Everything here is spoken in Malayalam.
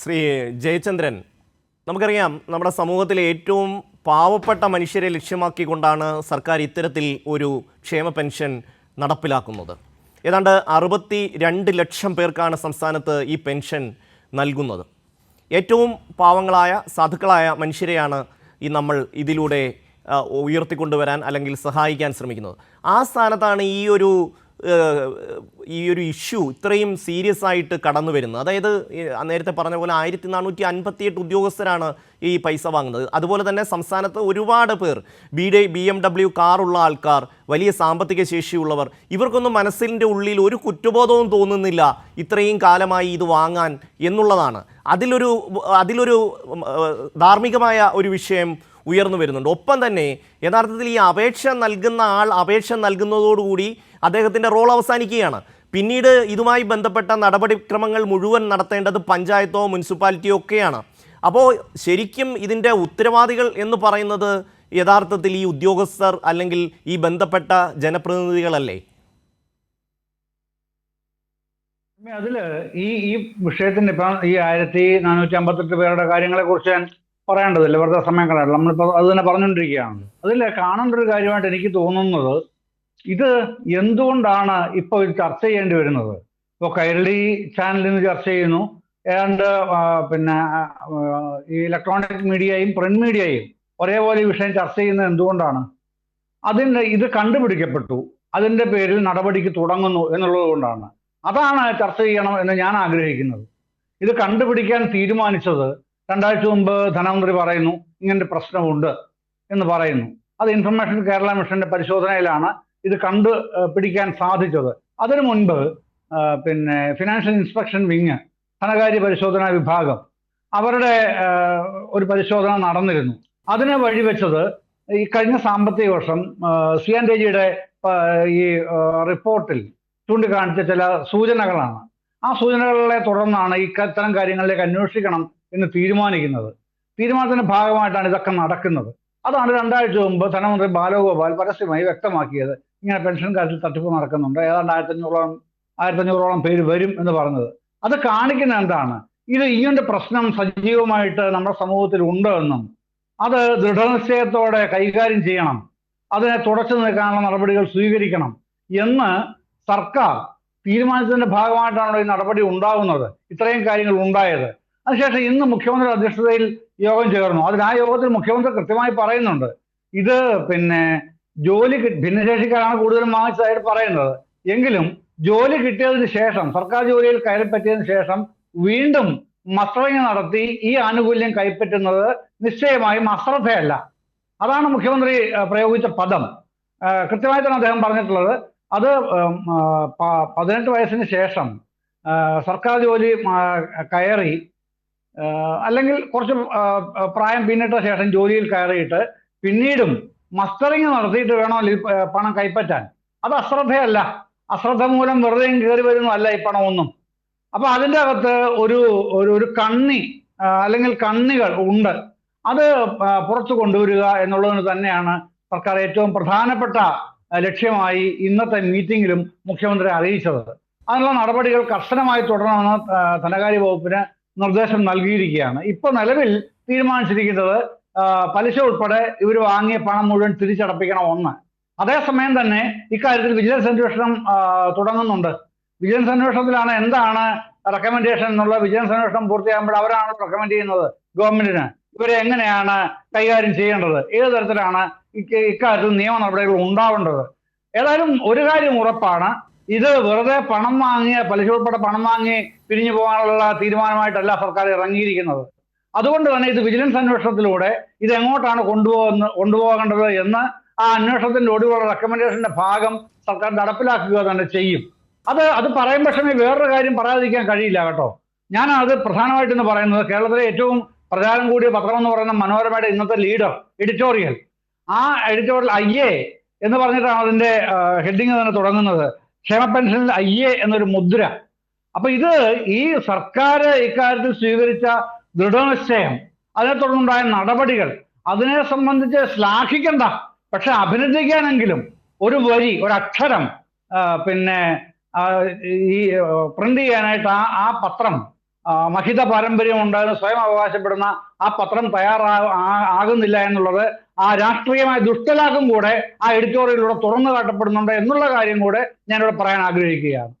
ശ്രീ ജയചന്ദ്രൻ നമുക്കറിയാം നമ്മുടെ സമൂഹത്തിലെ ഏറ്റവും പാവപ്പെട്ട മനുഷ്യരെ ലക്ഷ്യമാക്കിക്കൊണ്ടാണ് സർക്കാർ ഇത്തരത്തിൽ ഒരു ക്ഷേമ പെൻഷൻ നടപ്പിലാക്കുന്നത്. ഏതാണ്ട് അറുപത്തി രണ്ട് ലക്ഷം പേർക്കാണ് സംസ്ഥാനത്ത് ഈ പെൻഷൻ നൽകുന്നത്. ഏറ്റവും പാവങ്ങളായ സാധുക്കളായ മനുഷ്യരെയാണ് ഈ നമ്മൾ ഇതിലൂടെ ഉയർത്തിക്കൊണ്ടുവരാൻ അല്ലെങ്കിൽ സഹായിക്കാൻ ശ്രമിക്കുന്നത്. ആ സ്ഥാനത്താണ് ഈ ഒരു ഈ ഒരു ഇഷ്യൂ ഇത്രയും സീരിയസ് ആയിട്ട് കടന്നു വരുന്നത് അതായത് നേരത്തെ പറഞ്ഞ പോലെ ആയിരത്തി നാനൂറ്റി അൻപത്തിയെട്ട് ഉദ്യോഗസ്ഥരാണ് ഈ പൈസ വാങ്ങുന്നത്. അതുപോലെ തന്നെ സംസ്ഥാനത്ത് ഒരുപാട് പേർ B D B M W കാറുള്ള ആൾക്കാർ വലിയ സാമ്പത്തിക ശേഷിയുള്ളവർ ഇവർക്കൊന്നും മനസ്സിന്റെ ഉള്ളിൽ ഒരു കുറ്റബോധവും തോന്നുന്നില്ല ഇത്രയും കാലമായി ഇത് വാങ്ങാൻ എന്നുള്ളതാണ്. അതിലൊരു അതിലൊരു ധാർമ്മികമായ ഒരു വിഷയം ഉയർന്നു വരുന്നുണ്ട്. ഒപ്പം തന്നെ യഥാർത്ഥത്തിൽ ഈ അപേക്ഷ നൽകുന്ന ആൾ അപേക്ഷ നൽകുന്നതോടുകൂടി അദ്ദേഹത്തിന്റെ റോൾ അവസാനിക്കുകയാണ്. പിന്നീട് ഇതുമായി ബന്ധപ്പെട്ട നടപടിക്രമങ്ങൾ മുഴുവൻ നടത്തേണ്ടത് പഞ്ചായത്തോ മുനിസിപ്പാലിറ്റിയോ ഒക്കെയാണ്. അപ്പോൾ ശരിക്കും ഇതിന്റെ ഉത്തരവാദികൾ എന്ന് പറയുന്നത് യഥാർത്ഥത്തിൽ ഈ ഉദ്യോഗസ്ഥർ അല്ലെങ്കിൽ ഈ ബന്ധപ്പെട്ട ജനപ്രതിനിധികളല്ലേ? അതിൽ ഈ ഈ വിഷയത്തിന്റെ ഇപ്പം ഈ ആയിരത്തി നാനൂറ്റി അമ്പത്തെട്ട് പേരുടെ കാര്യങ്ങളെ കുറിച്ച് പറയേണ്ടതില്ല വെറുതെ സമയം കളയണം നമ്മളിപ്പോൾ അത് തന്നെ പറഞ്ഞുകൊണ്ടിരിക്കുകയാണ്. അതിൽ കാണേണ്ട ഒരു കാര്യമായിട്ട് എനിക്ക് തോന്നുന്നത് ഇത് എന്തുകൊണ്ടാണ് ഇപ്പോൾ ഇത് ചർച്ച ചെയ്യേണ്ടി വരുന്നത്? ഇപ്പോൾ കൈരളി ചാനലിൽ നിന്ന് ചർച്ച ചെയ്യുന്നു. ഏതാണ്ട് പിന്നെ ഈ ഇലക്ട്രോണിക് മീഡിയയും പ്രിന്റ് മീഡിയയും ഒരേപോലെ വിഷയം ചർച്ച ചെയ്യുന്നത് എന്തുകൊണ്ടാണ്? അതിന്റെ ഇത് കണ്ടുപിടിക്കപ്പെട്ടു. അതിന്റെ പേരിൽ നടപടിക്ക് തുടങ്ങുന്നു എന്നുള്ളത് കൊണ്ടാണ്. അതാണ് ചർച്ച ചെയ്യണം എന്ന് ഞാൻ ആഗ്രഹിക്കുന്നത്. ഇത് കണ്ടുപിടിക്കാൻ തീരുമാനിച്ചത് രണ്ടാഴ്ച മുമ്പ് ധനമന്ത്രി പറയുന്നു ഇങ്ങനൊരു പ്രശ്നമുണ്ട് എന്ന് പറയുന്നു. അത് ഇൻഫർമേഷൻ കേരള മിഷന്റെ പരിശോധനയിലാണ് ഇത് കണ്ടു പിടിക്കാൻ സാധിച്ചത്. അതിനു മുൻപ് പിന്നെ ഫിനാൻഷ്യൽ ഇൻസ്പെക്ഷൻ വിങ് ധനകാര്യ പരിശോധനാ വിഭാഗം അവരുടെ ഒരു പരിശോധന നടന്നിരുന്നു. അതിനെ വഴിവെച്ചത് ഈ കഴിഞ്ഞ സാമ്പത്തിക വർഷം സി എൻ രജിയുടെ ഈ റിപ്പോർട്ടിൽ ചൂണ്ടിക്കാണിച്ച ചില സൂചനകളാണ്. ആ സൂചനകളെ തുടർന്നാണ് ഇത്തരം കാര്യങ്ങളിലേക്ക് അന്വേഷിക്കണം എന്ന് തീരുമാനിക്കുന്നത്. തീരുമാനത്തിന്റെ ഭാഗമായിട്ടാണ് ഇതൊക്കെ നടക്കുന്നത്. അതാണ് രണ്ടാഴ്ച മുമ്പ് ധനമന്ത്രി ബാലഗോപാൽ പരസ്യമായി വ്യക്തമാക്കിയത്. ഇങ്ങനെ പെൻഷൻ കാര്യത്തിൽ തട്ടിപ്പ് നടക്കുന്നുണ്ട്. ഏതാണ്ട് ആയിരത്തഞ്ഞൂറോളം ആയിരത്തഞ്ഞൂറോളം പേര് വരും എന്ന് പറഞ്ഞത്. അത് കാണിക്കുന്ന എന്താണ്? ഇത് ഇങ്ങനത്തെ പ്രശ്നം സജീവമായിട്ട് നമ്മുടെ സമൂഹത്തിൽ ഉണ്ട് എന്നും അത് ദൃഢനിശ്ചയത്തോടെ കൈകാര്യം ചെയ്യണം അതിനെ തുടച്ചു നിൽക്കാനുള്ള നടപടികൾ സ്വീകരിക്കണം എന്ന് സർക്കാർ തീരുമാനത്തിന്റെ ഭാഗമായിട്ടാണല്ലോ ഈ നടപടി ഉണ്ടാകുന്നത് ഇത്രയും കാര്യങ്ങൾ ഉണ്ടായത്. അതിനുശേഷം ഇന്ന് മുഖ്യമന്ത്രി അധ്യക്ഷതയിൽ യോഗം ചേർന്നു. അതിൽ ആ യോഗത്തിൽ മുഖ്യമന്ത്രി കൃത്യമായി പറയുന്നുണ്ട്. ഇത് പിന്നെ ജോലി ഭിന്നശേഷിക്കാരാണ് കൂടുതലും വാങ്ങിച്ചതായിട്ട് പറയുന്നത്. എങ്കിലും ജോലി കിട്ടിയതിന് ശേഷം സർക്കാർ ജോലിയിൽ കയറി പറ്റിയതിനു ശേഷം വീണ്ടും മസ്റ്ററിങ് നടത്തി ഈ ആനുകൂല്യം കൈപ്പറ്റുന്നത് നിശ്ചയമായും അശ്രദ്ധയല്ല. അതാണ് മുഖ്യമന്ത്രി പ്രയോഗിച്ച പദം. കൃത്യമായി തന്നെ അദ്ദേഹം പറഞ്ഞിട്ടുള്ളത്. അത് പതിനെട്ട് വയസ്സിന് ശേഷം സർക്കാർ ജോലി കയറി അല്ലെങ്കിൽ കുറച്ച് പ്രായം പിന്നിട്ട ശേഷം ജോലിയിൽ കയറിയിട്ട് പിന്നീടും മസ്റ്ററിങ് നടത്തിയിട്ട് വേണോ ഈ പണം കൈപ്പറ്റാൻ? അത് അശ്രദ്ധയല്ല. അശ്രദ്ധ മൂലം വെറുതെ കയറി വരുന്നതല്ല ഈ പണമൊന്നും. അപ്പൊ അതിന്റെ അകത്ത് ഒരു ഒരു കണ്ണി അല്ലെങ്കിൽ കണ്ണികൾ ഉണ്ട്. അത് പുറത്തു കൊണ്ടുവരിക എന്നുള്ളതിന് തന്നെയാണ് സർക്കാർ ഏറ്റവും പ്രധാനപ്പെട്ട ലക്ഷ്യമായി ഇന്നത്തെ മീറ്റിംഗിലും മുഖ്യമന്ത്രി അറിയിച്ചത്. അതിനുള്ള നടപടികൾ കർശനമായി തുടരണമെന്ന് ധനകാര്യ വകുപ്പിന് നിർദ്ദേശം നൽകിയിരിക്കുകയാണ്. ഇപ്പൊ നിലവിൽ തീരുമാനിച്ചിരിക്കുന്നത് പലിശ ഉൾപ്പെടെ ഇവർ വാങ്ങിയ പണം മുഴുവൻ തിരിച്ചടപ്പിക്കണം ഒന്ന് അതേസമയം തന്നെ ഇക്കാര്യത്തിൽ വിജിലൻസ് അന്വേഷണം തുടങ്ങുന്നുണ്ട്. വിജിലൻസ് അന്വേഷണത്തിലാണ് എന്താണ് റെക്കമെൻഡേഷൻ എന്നുള്ള വിജിലൻസ് അന്വേഷണം പൂർത്തിയാകുമ്പോൾ അവരാണ് റെക്കമെൻഡ് ചെയ്യുന്നത് ഗവൺമെന്റിന് ഇവരെ എങ്ങനെയാണ് കൈകാര്യം ചെയ്യേണ്ടത്? ഏത് തരത്തിലാണ് ഇക്ക- ഇക്കാര്യത്തിൽ നിയമ നടപടികൾ ഉണ്ടാവേണ്ടത്? ഏതായാലും ഒരു കാര്യം ഉറപ്പാണ് ഇത് വെറുതെ പണം വാങ്ങിയ പലിശ ഉൾപ്പെടെ പണം വാങ്ങി പിരിഞ്ഞു പോകാനുള്ള തീരുമാനമായിട്ടല്ല സർക്കാർ ഇറങ്ങിയിരിക്കുന്നത്. അതുകൊണ്ട് തന്നെ ഇത് വിജിലൻസ് അന്വേഷണത്തിലൂടെ ഇത് എങ്ങോട്ടാണ് കൊണ്ടുപോകുന്ന കൊണ്ടുപോകേണ്ടത് എന്ന് ആ അന്വേഷണത്തിന്റെ ഒടുവിലുള്ള റെക്കമെൻഡേഷന്റെ ഭാഗം സർക്കാർ നടപ്പിലാക്കുക തന്നെ ചെയ്യും. അത് അത് പറയും പക്ഷേ വേറൊരു കാര്യം പറയാതിരിക്കാൻ കഴിയില്ല കേട്ടോ. ഞാൻ അത് പ്രധാനമായിട്ടെന്ന് പറയുന്നത് കേരളത്തിലെ ഏറ്റവും പ്രചാരം കൂടിയ പത്രം എന്ന് പറയുന്ന മനോരമയുടെ ഇന്നത്തെ ലീഡർ എഡിറ്റോറിയൽ. ആ എഡിറ്റോറിയൽ ഐ എന്ന് പറഞ്ഞിട്ടാണ് അതിന്റെ ഹെഡിങ് തന്നെ തുടങ്ങുന്നത്. ക്ഷേമ പെൻഷനിൽ ഐ എ എന്നൊരു മുദ്ര. അപ്പൊ ഇത് ഈ സർക്കാർ ഇക്കാര്യത്തിൽ സ്വീകരിച്ച ദൃഢനിശ്ചയം അതിനെ തുടർന്നുണ്ടായ നടപടികൾ അതിനെ സംബന്ധിച്ച് ശ്ലാഘിക്കണ്ട പക്ഷെ അഭിനന്ദിക്കാനെങ്കിലും ഒരു വരി ഒരു അക്ഷരം പിന്നെ ഈ പ്രിന്റ് ചെയ്യാനായിട്ട് ആ ആ പത്രം മഹിത പാരമ്പര്യം ഉണ്ടായിരുന്ന സ്വയം അവകാശപ്പെടുന്ന ആ പത്രം തയ്യാറാ ആകുന്നില്ല എന്നുള്ളത് ആ രാഷ്ട്രീയമായ ദുഷ്ടലാക്കും കൂടെ ആ എഡിറ്റോറിയലിലൂടെ തുറന്നു കാട്ടപ്പെടുന്നുണ്ട് എന്നുള്ള കാര്യം കൂടെ ഞാനിവിടെ പറയാൻ ആഗ്രഹിക്കുകയാണ്.